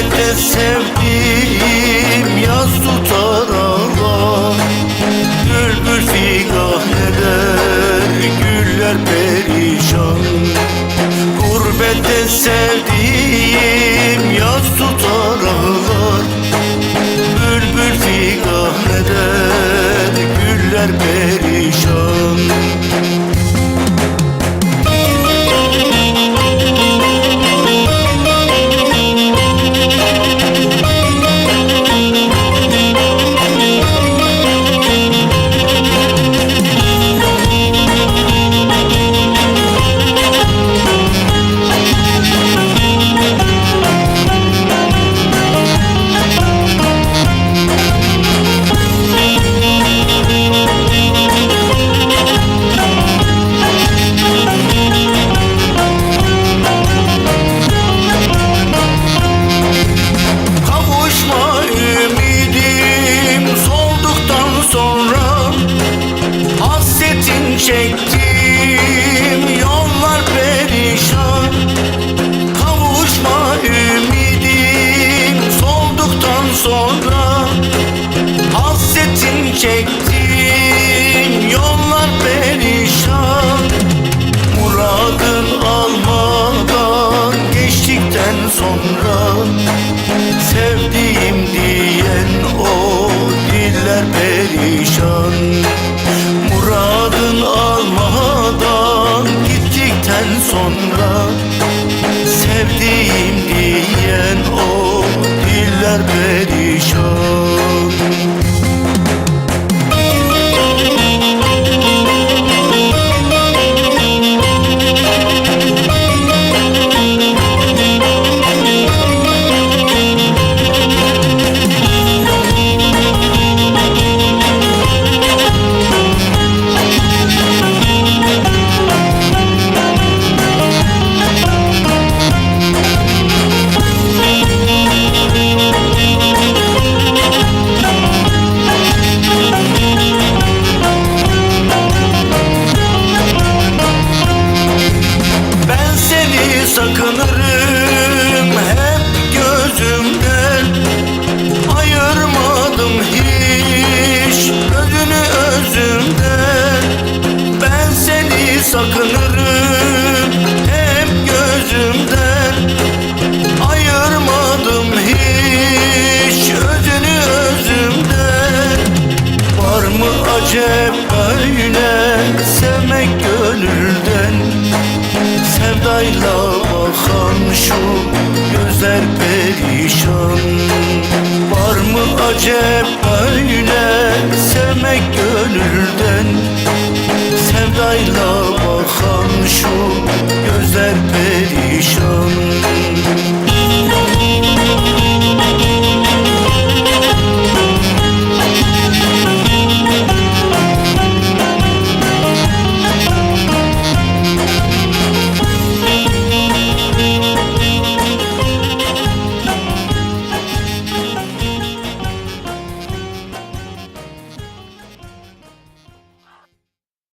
elde sevdim yaz tutar Allah Bülbül figan eder güller perişan. Gurbette sevdim shaky. Parayla bakan şu gözler perişan. Var mı acep öyle sevmek gönülden? Sevdayla bakan şu gözler perişan.